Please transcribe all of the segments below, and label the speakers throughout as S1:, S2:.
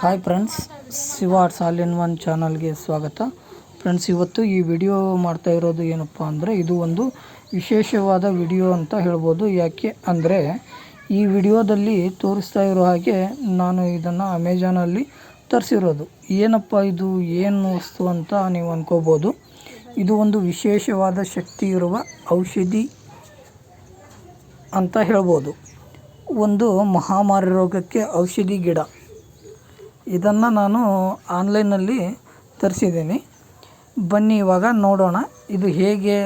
S1: Hi friends Shivarts all in one ಚಾನಲ್ಗೆ ಸ್ವಾಗತ. Friends ಇವತ್ತು ಈ ವಿಡಿಯೋ ಮಾಡ್ತಾ ಇರೋದು ಏನಪ್ಪ ಅಂದರೆ ಇದು ಒಂದು ವಿಶೇಷವಾದ ವಿಡಿಯೋ ಅಂತ ಹೇಳ್ಬೋದು. ಯಾಕೆ ಅಂದರೆ ಈ ವಿಡಿಯೋದಲ್ಲಿ ತೋರಿಸ್ತಾ ಇರೋ ಹಾಗೆ ನಾನು ಇದನ್ನು ಅಮೆಜಾನಲ್ಲಿ ತರಿಸಿರೋದು. ಏನಪ್ಪ ಇದು? ಏನು ವಸ್ತು ಅಂತ ನೀವು ಅಂದ್ಕೋಬೋದು ಇದು ಒಂದು ವಿಶೇಷವಾದ ಶಕ್ತಿ ಇರುವ ಔಷಧಿ ಅಂತ ಹೇಳ್ಬೋದು. ಒಂದು ಮಹಾಮಾರಿ ರೋಗಕ್ಕೆ ಔಷಧಿ ಗಿಡ. ಇದನ್ನು ನಾನು ಆನ್ಲೈನಲ್ಲಿ ತರಿಸಿದ್ದೀನಿ. ಬನ್ನಿ, ಇವಾಗ ನೋಡೋಣ. ಇದು ಹೇಗೆ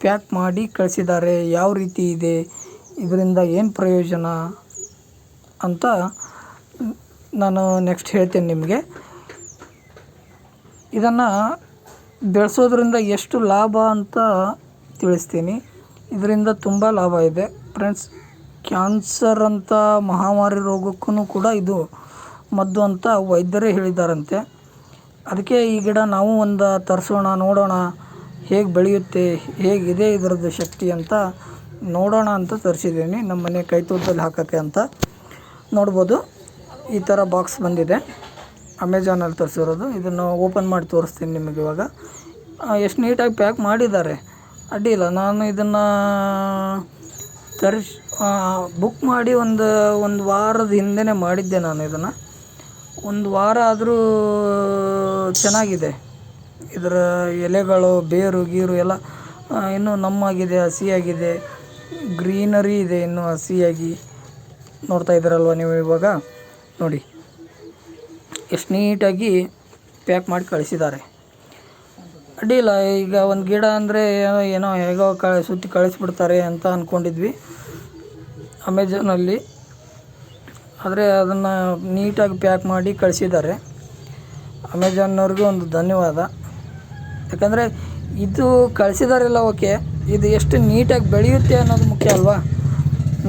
S1: ಪ್ಯಾಕ್ ಮಾಡಿ ಕಳಿಸಿದ್ದಾರೆ, ಯಾವ ರೀತಿ ಇದೆ, ಇದರಿಂದ ಏನು ಪ್ರಯೋಜನ ಅಂತ ನಾನು ನೆಕ್ಸ್ಟ್ ಹೇಳ್ತೇನೆ ನಿಮಗೆ. ಇದನ್ನು ಬೆಳೆಸೋದ್ರಿಂದ ಎಷ್ಟು ಲಾಭ ಅಂತ ತಿಳಿಸ್ತೀನಿ. ಇದರಿಂದ ತುಂಬ ಲಾಭ ಇದೆ. ಫ್ರೆಂಡ್ಸ್ ಕ್ಯಾನ್ಸರ್ ಅಂತ ಮಹಾಮಾರಿ ರೋಗಕ್ಕೂ ಕೂಡ ಇದು ಮದ್ದು ಅಂತ ವೈದ್ಯರೇ ಹೇಳಿದ್ದಾರಂತೆ ಅದಕ್ಕೆ ಈ ಗಿಡ ನಾವು ಒಂದು ತರಿಸೋಣ, ನೋಡೋಣ, ಹೇಗೆ ಬೆಳೆಯುತ್ತೆ, ಹೇಗಿದೆ ಇದರದ್ದು ಶಕ್ತಿ ಅಂತ ನೋಡೋಣ ಅಂತ ತರಿಸಿದ್ದೀನಿ ನಮ್ಮ ಮನೆ ಕೈತೋಟದಲ್ಲಿ ಹಾಕೋಕ್ಕೆ ಅಂತ ನೋಡ್ಬೋದು. ಈ ಥರ ಬಾಕ್ಸ್ ಬಂದಿದೆ. ಅಮೆಜಾನಲ್ಲಿ ತರಿಸಿರೋದು. ಇದನ್ನು ಓಪನ್ ಮಾಡಿ ತೋರಿಸ್ತೀನಿ ನಿಮಗೆ ಇವಾಗ. ಎಷ್ಟು ನೀಟಾಗಿ ಪ್ಯಾಕ್ ಮಾಡಿದ್ದಾರೆ. ಅಡ್ಡಿಯಿಲ್ಲ ನಾನು ಇದನ್ನು ತರಿಸಿ ಬುಕ್ ಮಾಡಿ ಒಂದು ಒಂದು ವಾರದ ಹಿಂದೆ ಮಾಡಿದ್ದೆ ನಾನು ಇದನ್ನು. ಒಂದು ವಾರ ಆದರೂ ಚೆನ್ನಾಗಿದೆ. ಇದರ ಎಲೆಗಳು, ಬೇರು, ಗೀರು ಎಲ್ಲ ಇನ್ನೂ ನಮ್ಮಾಗಿದೆ, ಹಸಿಯಾಗಿದೆ. ಗ್ರೀನರಿ ಇದೆ ಇನ್ನೂ ಹಸಿಯಾಗಿ. ನೋಡ್ತಾ ಇದ್ದೀರಲ್ವ ನೀವು ಇವಾಗ? ನೋಡಿ. ಎಷ್ಟು ನೀಟಾಗಿ ಪ್ಯಾಕ್ ಮಾಡಿ ಕಳಿಸಿದ್ದಾರೆ. ಅಡ್ಡಿಲ್ಲ ಈಗ ಒಂದು ಗಿಡ ಅಂದರೆ ಏನೋ ಏನೋ, ಹೇಗೋ ಕ ಸುತ್ತಿ ಕಳಿಸ್ಬಿಡ್ತಾರೆ ಅಂತ ಅಂದ್ಕೊಂಡಿದ್ವಿ ಅಮೆಝಾನಲ್ಲಿ ಆದರೆ ಅದನ್ನು ನೀಟಾಗಿ ಪ್ಯಾಕ್ ಮಾಡಿ ಕಳಿಸಿದ್ದಾರೆ. ಅಮೆಝಾನ್ನವ್ರಿಗೂ ಒಂದು ಧನ್ಯವಾದ. ಯಾಕಂದರೆ ಇದು ಕಳಿಸಿದಾರೆಲ್ಲ ಓಕೆ, ಇದು ಎಷ್ಟು ನೀಟಾಗಿ ಬೆಳೆಯುತ್ತೆ ಅನ್ನೋದು ಮುಖ್ಯ ಅಲ್ವಾ?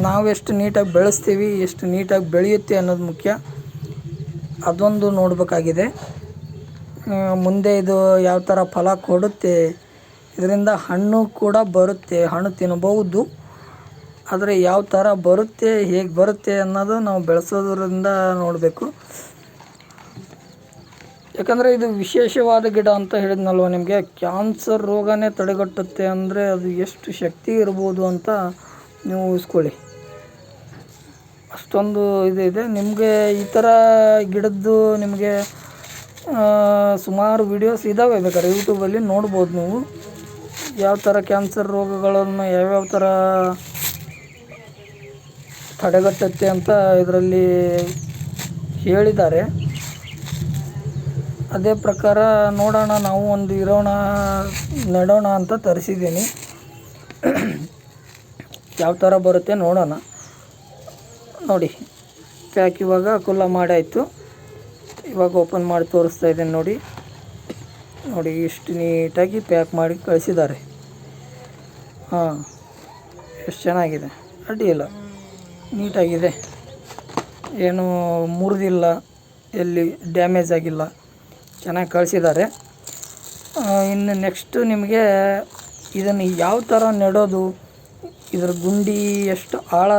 S1: ನಾವು ಎಷ್ಟು ನೀಟಾಗಿ ಬೆಳೆಸ್ತೀವಿ, ಎಷ್ಟು ನೀಟಾಗಿ ಬೆಳೆಯುತ್ತೆ ಅನ್ನೋದು ಮುಖ್ಯ. ಅದೊಂದು ನೋಡಬೇಕಾಗಿದೆ. ಮುಂದೆ ಇದು ಯಾವ ಥರ ಫಲ ಕೊಡುತ್ತೆ, ಇದರಿಂದ ಹಣ್ಣು ಕೂಡ ಬರುತ್ತೆ, ಹಣ್ಣು ತಿನ್ನಬಹುದು. ಆದರೆ ಯಾವ ಥರ ಬರುತ್ತೆ, ಹೇಗೆ ಬರುತ್ತೆ ಅನ್ನೋದು ನಾವು ಬೆಳೆಸೋದ್ರಿಂದ ನೋಡಬೇಕು. ಯಾಕಂದರೆ ಇದು ವಿಶೇಷವಾದ ಗಿಡ ಅಂತ ಹೇಳಿದ್ನಲ್ವ ನಿಮಗೆ, ಕ್ಯಾನ್ಸರ್ ರೋಗನೇ ತಡೆಗಟ್ಟುತ್ತೆ ಅಂದರೆ ಅದು ಎಷ್ಟು ಶಕ್ತಿ ಇರ್ಬೋದು ಅಂತ ನೀವು ಊಹಿಸ್ಕೊಳ್ಳಿ. ಅಷ್ಟೊಂದು ಇದು ಇದೆ. ನಿಮಗೆ ಈ ಥರ ಗಿಡದ್ದು ನಿಮಗೆ ಸುಮಾರು ವಿಡಿಯೋಸ್ ಇದ್ದಾವೆ ಬೇಕಾದ್ರೆ ಯೂಟ್ಯೂಬಲ್ಲಿ ನೋಡ್ಬೋದು ನೀವು. ಯಾವ ಥರ ಕ್ಯಾನ್ಸರ್ ರೋಗಗಳನ್ನು ಯಾವ್ಯಾವ ಥರ ತಡೆಗಟ್ಟುತ್ತೆ ಅಂತ ಇದರಲ್ಲಿ ಹೇಳಿದ್ದಾರೆ. ಅದೇ ಪ್ರಕಾರ ನೋಡೋಣ, ನಾವು ಒಂದು ಇರೋಣ ನೆಡೋಣ ಅಂತ ತರಿಸಿದ್ದೀನಿ. ಯಾವ ಥರ ಬರುತ್ತೆ ನೋಡೋಣ. ನೋಡಿ, ಪ್ಯಾಕ್ ಇವಾಗ ಕುಲ್ಲ ಮಾಡಾಯಿತು ಇವಾಗ ಓಪನ್ ಮಾಡಿ ತೋರಿಸ್ತಾ ಇದ್ದೀನಿ ನೋಡಿ. ನೋಡಿ ಇಷ್ಟು ನೀಟಾಗಿ ಪ್ಯಾಕ್ ಮಾಡಿ ಕಳಿಸಿದ್ದಾರೆ. ಹಾಂ, ಎಷ್ಟು ಚೆನ್ನಾಗಿದೆ. ಅಡ್ಡಿಯಿಲ್ಲ ನೀಟಾಗಿದೆ. ಏನು ಮುರಿದಿಲ್ಲ. ಎಲ್ಲಿ ಡ್ಯಾಮೇಜ್ ಆಗಿಲ್ಲ. ಚೆನ್ನಾಗಿ ಕಳಿಸಿದ್ದಾರೆ. ಇನ್ನು ನೆಕ್ಸ್ಟು ನಿಮಗೆ ಇದನ್ನು ಯಾವ ಥರ ನೆಡೋದು? ಇದರ ಗುಂಡಿ ಎಷ್ಟು ಆಳ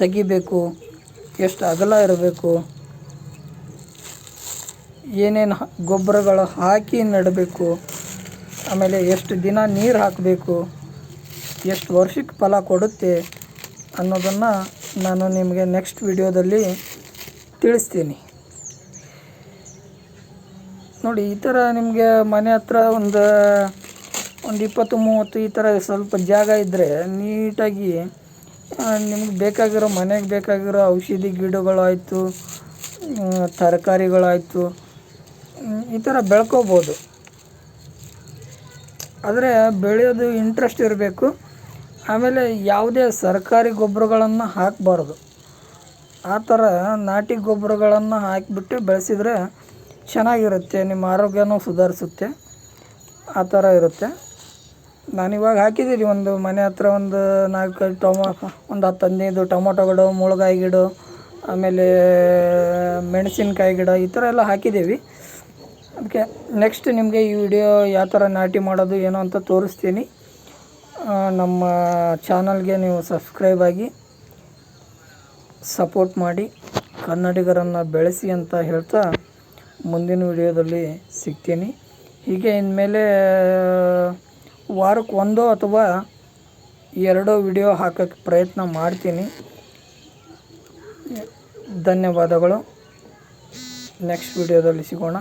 S1: ತೆಗಿಬೇಕು? ಎಷ್ಟು ಅಗಲ ಇರಬೇಕು? ಏನೇನು ಗೊಬ್ಬರಗಳು ಹಾಕಿ ನೆಡಬೇಕು? ಆಮೇಲೆ ಎಷ್ಟು ದಿನ ನೀರು ಹಾಕಬೇಕು? ಎಷ್ಟು ವರ್ಷಕ್ಕೆ ಫಲ ಕೊಡುತ್ತೆ? ಅನ್ನೋದನ್ನು ನಾನು ನಿಮಗೆ ನೆಕ್ಸ್ಟ್ ವಿಡಿಯೋದಲ್ಲಿ ತಿಳಿಸ್ತೀನಿ. ನೋಡಿ, ಈ ಥರ ನಿಮಗೆ ಮನೆ ಹತ್ರ ಒಂದು ಒಂದು ಇಪ್ಪತ್ತು, ಮೂವತ್ತು ಈ ಥರ ಸ್ವಲ್ಪ ಜಾಗ ಇದ್ದರೆ ನೀಟಾಗಿ ನಿಮ್ಗೆ ಬೇಕಾಗಿರೋ ಮನೆಗೆ ಬೇಕಾಗಿರೋ ಔಷಧಿ ಗಿಡಗಳಾಯಿತು ತರಕಾರಿಗಳಾಯಿತು ಈ ಥರ ಬೆಳ್ಕೋಬೋದು. ಆದರೆ ಬೆಳೆಯೋದು ಇಂಟ್ರೆಸ್ಟ್ ಇರಬೇಕು. ಆಮೇಲೆ ಯಾವುದೇ ಸರ್ಕಾರಿ ಗೊಬ್ಬರಗಳನ್ನು ಹಾಕಬಾರ್ದು. ಆ ಥರ ನಾಟಿ ಗೊಬ್ಬರಗಳನ್ನು ಹಾಕಿಬಿಟ್ಟು ಬೆಳೆಸಿದರೆ ಚೆನ್ನಾಗಿರುತ್ತೆ, ನಿಮ್ಮ ಆರೋಗ್ಯನೂ ಸುಧಾರಿಸುತ್ತೆ. ಆ ಥರ ಇರುತ್ತೆ. ನಾನಿವಾಗ ಹಾಕಿದ್ದೀನಿ ಒಂದು ಮನೆ ಹತ್ರ ಒಂದು ನಾಲ್ಕು ಟೊಮೊ, ಒಂದು ಹತ್ತು ಹದಿನೈದು ಟೊಮೊಟೊ ಗಿಡ, ಮುಳ್ಗಾಯಿ ಗಿಡ, ಆಮೇಲೆ ಮೆಣಸಿನ್ಕಾಯಿ ಗಿಡ, ಈ ಥರ ಎಲ್ಲ ಹಾಕಿದ್ದೀವಿ. ಅದಕ್ಕೆ ನೆಕ್ಸ್ಟ್ ನಿಮಗೆ ಈ ವಿಡಿಯೋ ಯಾವ ಥರ ನಾಟಿ ಮಾಡೋದು, ಏನೋ ಅಂತ ತೋರಿಸ್ತೀನಿ. ನಮ್ಮ ಚಾನಲ್ಗೆ ನೀವು ಸಬ್ಸ್ಕ್ರೈಬ್ ಆಗಿ ಸಪೋರ್ಟ್ ಮಾಡಿ, ಕನ್ನಡಿಗರನ್ನು ಬೆಳೆಸಿ ಅಂತ ಹೇಳ್ತಾ ಮುಂದಿನ ವಿಡಿಯೋದಲ್ಲಿ ಸಿಗ್ತೀನಿ. ಹೀಗೆ ಇನ್ಮೇಲೆ ವಾರಕ್ಕೆ ಒಂದೋ ಅಥವಾ ಎರಡೋ ವಿಡಿಯೋ ಹಾಕೋಕ್ಕೆ ಪ್ರಯತ್ನ ಮಾಡ್ತೀನಿ. ಧನ್ಯವಾದಗಳು. ನೆಕ್ಸ್ಟ್ ವಿಡಿಯೋದಲ್ಲಿ ಸಿಗೋಣ